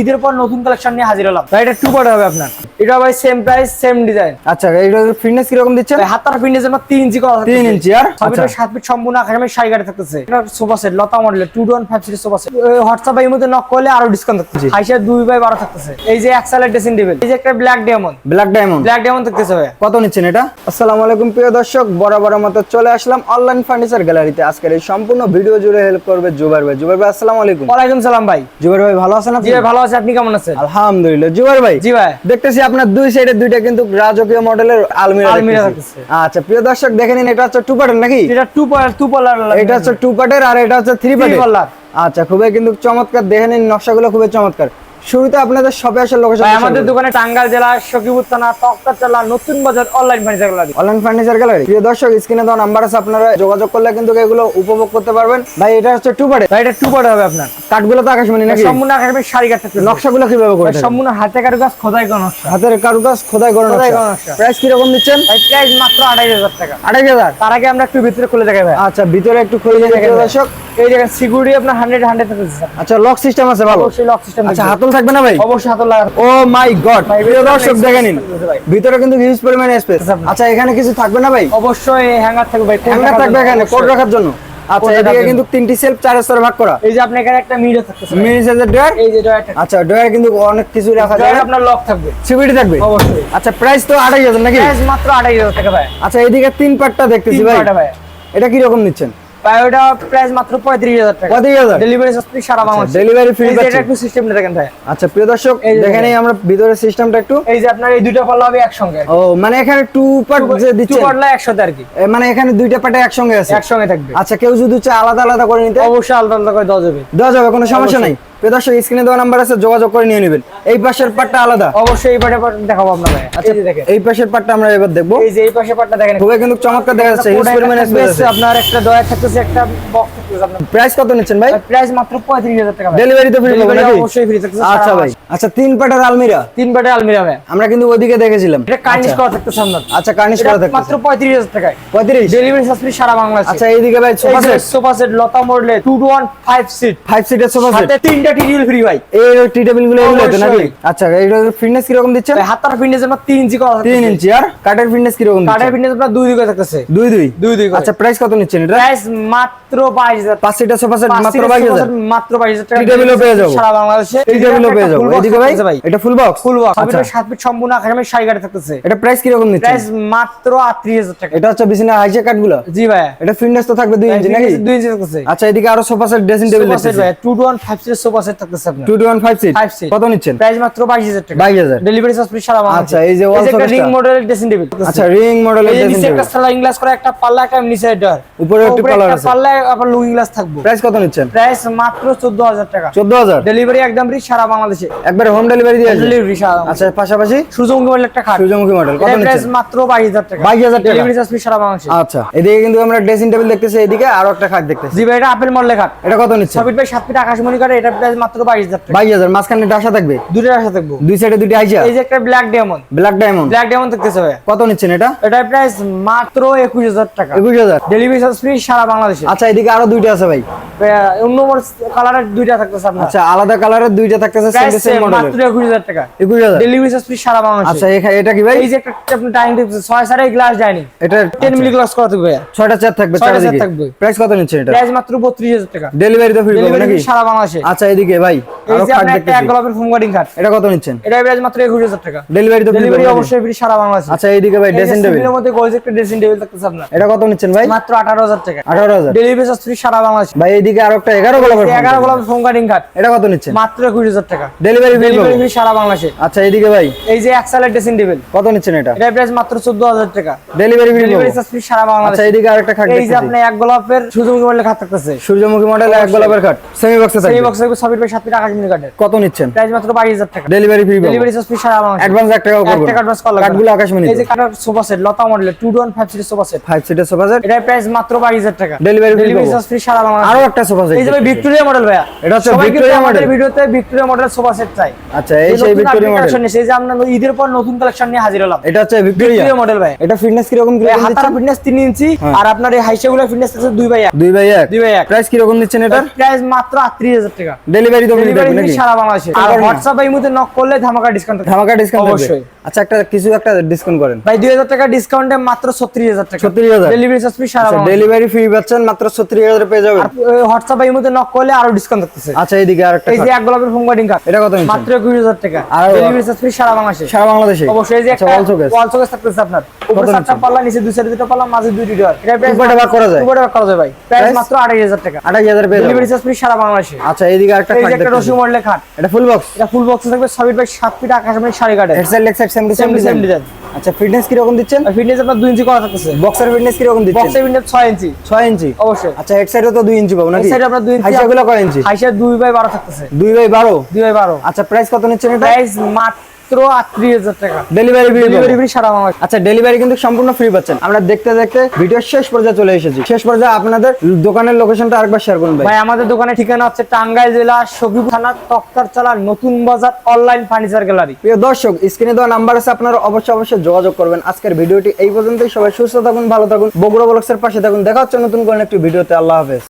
ঈদের পর নতুন কালেকশন নিয়ে হাজির হলাম। তাই এটা টু পার্ট হবে আপনার। এটা ভাই সেম প্রাইস সেম ডিজাইন আচ্ছা এটা ফিটনেস কীরকম দিচ্ছেন? হাতার ফিন্ডের জন্য তিন ইঞ্চি করা তিন ইঞ্চি আর? আচ্ছা। সাত ফিট সম্পূর্ণ আকাশে শাড়ি গাড়ি থাকতেছে। এটা সোফা সেট লতা মডেলের two one five sofa set WhatsApp এর মধ্যে নক করলে আরও ডিসকাউন্ট থাকতেছে। হাইসা দুই বাই বারো থাকতেছে। এই যে এক্সালের ড্রেসিং টেবিল এই যে একটা black diamond black diamond black diamond থাকতেছে ভাই। কত নিচ্ছেন এটা? আসসালামু আলাইকুম প্রিয় দর্শক। বরাবর মতো চলে আসলাম অনলাইন ফার্নিচার গ্যালারিতে আজকের এই সম্পূর্ণ ভিডিও জুড়ে হেল্প করবে জুবাইর ভাই। জুবাইর ভাই আসসালামু আলাইকুম। ওয়ালাইকুম সালাম ভাই। জুবাইর ভাই ভালো আছেন আপনি? জি ভাই ভালো আছে। আপনি কেমন আছেন? আলহামদুলিল্লাহ। জুবাইর ভাই জি ভাই। দেখতেছি আপনার দুই সাইডে দুইটা কিন্তু রাজকীয় মডেলের আলমিরা আলমিরা থাকছে আচ্ছা প্রিয় দর্শক দেখে নিন এটা হচ্ছে টু পার্টের নাকি? এটা টু পার্ট টু পার্লার এটা হচ্ছে টু পার্টের আর এটা হচ্ছে থ্রি পার্টের আচ্ছা খুবই কিন্তু চমৎকার। দেখে নিন নকশাগুলো খুবই চমৎকার। শুরুতে আপনাদের শপে আসার লোকেশন ভাই আমাদের দোকানে টাঙ্গাইল জেলা সকিপুর থানা Taktarchala Notun Bazar online furniture gallery online furniture gallery প্রিয় দর্শক স্ক্রিনে দেওয়া নাম্বার আছে আপনারা যোগাযোগ করলে কিন্তু এগুলো উপভোগ করতে পারবেন। ভাই এটা হচ্ছে টু পার্টের ভাই এটা টু পার্ট হবে আপনার। কাঠগুলো তো আকাশমণি নাকি? সম্পূর্ণ আকাশে শাড়ি কাট থাকতেছে নকশাগুলো কীভাবে করে? সম্পূর্ণ হাতে কারু কাজ খোদাই করা নকশা। হাতের কারুকাজ খোদাই করা নকশা। প্রাইস কি রকম দিচ্ছেন? প্রাইস মাত্র আড়াই হাজার টাকা। আড়াই হাজার? তার আগে আমরা একটু ভিতরে খুলে দেখাই ভাই। আচ্ছা ভিতরে একটু খুলে প্রিয় দর্শক। এই দেখেন সিকিউরিটি আপনার হান্ড্রেড হান্ড্রেড থাকতেছে আচ্ছা লক সিস্টেম আছে ভালো। অবশ্যই লক সিস্টেম আচ্ছা হাতল থাকবে না ভাই? অবশ্যই হাতল লাগা ও মাই গড। প্রিয় দর্শক দেখে নিন ভিতরে কিন্তু হিউজ পরিমাণে স্পেস আচ্ছা, আচ্ছা এখানে কিছু থাকবে না ভাই? অবশ্যই হ্যাঙ্গার থাকবে ভাই হ্যাঙ্গার থাকবে এখানে কোড রাখার জন্য। আচ্ছা এদিকে কিন্তু তিনটি সেলফ চার স্তরে ভাগ করা। এই যে আপনি এখানে একটা মিরর থাকতেছে সাইজের এই যে ডয়ারটা আচ্ছা কিন্তু অনেক কিছু রাখা যায়। আপনার লক থাকবে। সিকিউরিটি থাকবে? অবশ্যই। আচ্ছা প্রাইস তো আড়াই হাজার নাকি? প্রাইস মাত্র আড়াই হাজার টাকা ভাই। আচ্ছা এদিকে তিন পাটটা দেখতেছি ভাই। এটা কি রকম নিচ্ছেন? ভাই ওটা প্রাইস মাত্র পঁয়ত্রিশ হাজার টাকা। পঁয়ত্রিশ হাজার? ডেলিভারি সার্ভিস সারা বাংলাদেশ। ডেলিভারি ফ্রি এই যে এটা একটু সিস্টেমটা দেখেন ভাই। আচ্ছা প্রিয় দর্শক এই যে দেখে নেই আমরা ভিতরের সিস্টেমটা একটু। এই যে আপনার এই দুইটা পাল্লা হবে একসঙ্গে। ও মানে এখানে টু পার্ট যে টু দিচ্ছেন পাল্লা একসাথে আর কি। মানে এখানে দুইটা পার্টে একসঙ্গে আছে। একসঙ্গে থাকবে। আচ্ছা কেউ যদি চায় আলাদা আলাদা করে নিতে? অবশ্যই আলাদা আলাদা করে দেওয়া যাবে। দেওয়া যাবে কোনো সমস্যা নাই। দর্শক স্ক্রিনে দেওয়া নাম্বার আছে যোগাযোগ করে নিয়ে নেবেন। এই পাশের পার্টটা আলাদা। অবশ্যই এই দেখাবো আচ্ছা দেখেন। এই পাশের পার্টটা আমরা এবার দেখব। এই যে এই পাশে পাটটা দেখেন। খুবই কিন্তু চমৎকার দেখা যাচ্ছে আপনার একটা দয়া থাকতেছে একটা বক্স থাকতেছে আপনার। প্রাইস কত নিচ্ছেন ভাই? প্রাইস মাত্র পঁয়ত্রিশ হাজার টাকা ডেলিভারি তো ফ্রি নাকি? অবশ্যই ফ্রি থাকতেছে আচ্ছা ভাই। আচ্ছা তিন পাটের আলমিরা? তিন আলমিরা ভাই। আমরা কিন্তু ওইদিকে দেখেছিলাম। এটা কার্নিশ করা থাকতেছে আপনার। আচ্ছা কার্নিশ করা থাকবে মাত্র পঁয়ত্রিশ হাজার টাকায়। পঁয়ত্রিশ? ডেলিভারি সার্ভিস সারা বাংলাদেশ। আচ্ছা এইদিকে ভাই সোফা সেট সোফা সেট লতা মডেলে two two one five seat five সিটের সোফা সেট তিনটা টিডিএল ফ্রি ভাই। এই গুলো এগুলো তো নাকি? আচ্ছা এইটা ফিটনেস দিচ্ছেন? ভাই, হাতার ফিটনেস আপনার তিন ইঞ্চি করা তিন ইঞ্চি আর কাঠের ফিটনেস কীরকম কাঠের দিচ্ছেন ফিটনেস আপনার দুই দিকে থাকতেছে। দুই দুই? দুই দুই করে। আচ্ছা প্রাইস কত নিচ্ছেন এটা? প্রাইস মাত্র বাইশ হাজার পাঁচ সিটের সোফা সেট মাত্র seat-এর বাইশ sofa হাজার। set মাত্র বাইশ হাজার টাকা। টি টেবিলও পেয়ে যাব। সারা বাংলাদেশে। পেয়ে যাব। এদিকে ভাই এটা ফুল বক্স ফুল বক্স আচ্ছা। ফিট সম্পূর্ণ শাড়ি থাকতেছে। এটা প্রাইস কীরকম নিচ্ছেন প্রাইস মাত্র আটত্রিশ হাজার টাকা। এটা হচ্ছে বিছানা হাইসে কাঠগুলো জি ভাই। এটা ফিটনেস তো থাকবে দুই ইঞ্চি নাকি? দুই ইঞ্চি থাকতেছে। আচ্ছা এদিকে আরও sofa set dressing table set ভাই টু টু ওয়ান ফাইভ সিটের সোফা সেট থাকতেছে আপনার টু টু ওয়ান সিট কত নিচ্ছেন? প্রাইস মাত্র বাইশ হাজার টাকা। বাইশ হাজার। ডেলিভারি চার্জ ফ্রি সারা বাংলাদেশে আচ্ছা, এই যে wall একটা রিং মডেলের ড্রেসিং টেবিল আচ্ছা রিং মডেলের ড্রেসিং টেবিল একটা স্লাইডিং গ্লাস করে একটা পাল্লা একটা নিচে ডর উপরে একটি পাল্লা আছে। পাল্লা আবার লুকিং গ্লাস থাকবে। প্রাইস কত নিচ্ছেন? প্রাইস মাত্র চোদ্দ হাজার টাকা। চোদ্দ হাজার? ডেলিভারি একদম ফ্রি সারা বাংলাদেশে। একবারে হোম ডেলিভারি দিয়ে ডেলিভারি সারা আচ্ছা পাশাপাশি? সূর্যমুখী মডেল একটা খাট। সূর্যমুখী মডেল কত প্রাইস মাত্র বাইশ হাজার টাকা। 22,000 টাকা। ডেলিভারি চার্জ ফ্রি সারা বাংলাদেশে। আচ্ছা এদিকে কিন্তু আমরা ড্রেসিং টেবিল দেখতেছি এদিকে আরও একটা খাট দেখতেছি। জি ভাই এটা আপেল মডেলের খাট। এটা কত নিচ্ছেন? ছবিট ভাই সাত ফিট আকাশমণি করে এটা প্রাইস মাত্র বাইশ হাজার টাকা। বাইশ হাজার মাঝখানে ডাসা থাকবে? দুটো থাকবে। দুই সাইডে দুটো আইসা? এই যে একটা black diamond black diamond black diamond ভাই কত নিচ্ছেন এটা? এটার প্রাইস মাত্র একুশ হাজার টাকা। একুশ হাজার? ডেলিভারি চার্জ ফ্রি সারা বাংলাদেশে। আচ্ছা এদিকে আরও দুইটা আছে ভাই। অন্য কালারের দুইটা থাকতেছে আপনার। আচ্ছা আলাদা কালারের দুইটা থাকতেছে সেম সেম মডেলের মাত্র একুশ হাজার টাকা। একুশ হাজার? ডেলিভারি চার্জ ফ্রি সারা বাংলাদেশে। আচ্ছা এটা কি ভাই? এই যে একটা আপনি টাইম সাড়ে গ্লাস ডাইনিং এটা টেন মিলি গ্লাস করা থাকবে চার থাকবে ছয়টা চারিদিকে। থাকবে। প্রাইস কত নিচ্ছেন এটা? প্রাইস মাত্র বত্রিশ হাজার টাকা। ডেলিভারি তো ফ্রি নাকি? সারা বাংলাদেশে। আচ্ছা এদিকে ভাই। এই যে আপনার একটা এক গোলাপের ফোম কাটিং খাট এটা কত নিচ্ছেন? এটা প্রাইস মাত্র একুশ হাজার টাকা। ডেলিভারি তো ডেলিভারি অবশ্যই ফ্রি সারা বাংলাদেশে। আচ্ছা এইদিকে ভাই ড্রেসিং টেবিল সিভিলের মধ্যে গোলজ একটা ড্রেসিং টেবিল থাকতেছে আপনার। এটা কত নিচ্ছেন ভাই? মাত্র আঠারো হাজার টাকা। আঠারো হাজার। ডেলিভারি চার্জ ফ্রি সারা বাংলাদেশে। ভাই এইদিকে আরও একটা এগারো গোলাপের phone এগারো টেবিল। গোলাপের ফোম কাটিং খাট এটা কত নিচ্ছেন? মাত্র একুশ হাজার টাকা। ডেলিভারি ডেলিভারি ফ্রি সারা বাংলাদেশে। আচ্ছা এইদিকে ভাই। এই যে এক্সালের ড্রেসিং টেবিল কত নিচ্ছেন এটা? এটা প্রাইস মাত্র চোদ্দ হাজার টাকা। Delivery free delivery charge free সারা আচ্ছা এইদিকে আরেকটা খাট এই যে আপনি এক গোলাপের সূর্যমুখী মডেলের খাট থাকতেছে। সূর্যমুখী মডেল এক গোলাপের খাট। সেমি বক্সে থাকবে বক্সে ছবির ভাই সাত ফিট আকাশ কাটের কত নিচ্ছেন? প্রাইস মাত্র বাইশ হাজার টাকা। Delivery free delivery charge free সারা বাংলাদেশে। অ্যাডভান্স এক টাকাও এক করব। টাকা অ্যাডভান্স করা লাগবে আকাশমণি এই যে কাটার সোফা সেট লতা মডেলের টু ওয়ান ফাইভ সিটের সোফা সেট ফাইভ সিটের সোফা সেট এটার প্রাইস মাত্র বাইশ হাজার টাকা। Delivery free delivery charge free সারা বাংলাদেশে। আরও একটা সোফা সেট এই যে ভিক্টোরিয়া মডেল ভাইয়া। এটা হচ্ছে ভিক্টোরিয়া আমাদের ভিডিওতে ভিক্টোরিয়া মডেল সোফা সেট চাই। আচ্ছা এই সেই ভিক্টোরিয়া মডেল সেই যে আমরা ঈদের পর নতুন কালেকশন নিয়ে হাজির হলাম। এটা হচ্ছে ভিক্টোরিয়া মডেল ভাই এটা ফিটনেস কীরকম হাতার ফিটনেস তিন ইঞ্চি হ্যাঁ। আর আপনার এই হাইসেগুলো ফিটনেস আছে দুই বাই এক। দুই বাই এক। দুই বাই এক। প্রাইস কীরকম দিচ্ছেন এটার? প্রাইস মাত্র আটত্রিশ হাজার টাকা। ডেলিভারি তো ফ্রি ডেলিভারি সারা বাংলাদেশে। আর হোয়াটসঅ্যাপ এই মধ্যে নক করলে ধামাকা ডিসকাউন্ট ধামাকা ডিসকাউন্ট অবশ্যই। আচ্ছা একটা কিছু একটা ডিসকাউন্ট করেন। ভাই দুই হাজার টাকা ডিসকাউন্টে মাত্র ছত্রিশ হাজার টাকা। 36,000 ডেলিভারি চার্জ ফ্রি সারা আচ্ছা বাংলাদেশে। ডেলিভারি ফ্রি পাচ্ছেন মাত্র 36000 পেয়ে যাবেন। আর হোয়াটসঅ্যাপ এই মধ্যে নক করলে আরও ডিসকাউন্ট থাকতেছে। আচ্ছা এইদিকে আরেকটা এই যে এক গোলাপের ফোন কার্ডিং কার্ড এটা কত মাত্র একুশ হাজার টাকা। আর- ডেলিভারি চার্জ ফ্রি সারা বাংলাদেশে। সারা বাংলাদেশে? অবশ্যই এই যে একটা অল শোকেস ওয়াল শোকেস থাকতেছে আপনার। উপরে চারটা পাল্লা নিচে দুই সাইডে দুটো পাল্লা মাঝে দুই ডোর এটা প্রাইস ভাগ করা যায়? করা যায় ভাই। প্রাইস মাত্র আড়াই হাজার টাকা। 28000 পেয়ে ডেলিভারি চার্জ ফ্রি সারা বাংলাদেশে। আচ্ছা এইদিকে আরেকটা একটা। মডেলের খাট। এটা ফুল বক্স এটা ফুল বক্সে থাকবে সাবিট ভাই সাত ফিট আকাশ মানে শাড়ি কাটে head side leg side same to same design আচ্ছা ফিটনেস কি রকম দিচ্ছেন ফিটনেস আপনার দুই ইঞ্চি করা থাকতেছে। বক্সের ফিটনেস কি রকম দিচ্ছেন? বক্সের ফিটনেস ছয় ইঞ্চি 6 ইঞ্চি অবশ্যই। আচ্ছা হেডসেটও তো 2 ইঞ্চি পাবো নাকি? সাইডে আপনার দুই ইঞ্চি হাইসাগুলো কয় ইঞ্চি হাইসা দুই বাই বারো থাকতেছে। 2 বাই 12 দুই বাই বারো। আচ্ছা প্রাইস কত নিচ্ছেন এটা? প্রাইস মাত্র আটত্রিশ হাজার টাকা। ডেলিভারি ফ্রি ডেলিভারি ফ্রি সারা বাংলাদেশ। আচ্ছা ডেলিভারি কিন্তু সম্পূর্ণ ফ্রি পাচ্ছেন। আমরা দেখতে দেখতে ভিডিওর শেষ পর্যায়ে চলে এসেছি। শেষ পর্যায়ে আপনাদের দোকানের লোকেশনটা আরেকবার শেয়ার করুন ভাই। ভাই আমাদের দোকানের ঠিকানা হচ্ছে টাঙ্গাইল জেলা সখীপুর থানা Taktarchala Notun Bazar online furniture gallery প্রিয় দর্শক স্ক্রিনে দেওয়া নাম্বার আছে আপনারা অবশ্যই অবশ্যই যোগাযোগ করবেন। আজকের ভিডিওটি এই পর্যন্তই। সবাই সুস্থ থাকুন ভালো থাকুন। বগুড়া ব্লগসের পাশে থাকুন। দেখা হচ্ছে নতুন কোনো একটি ভিডিওতে আল্লাহ হাফেজ।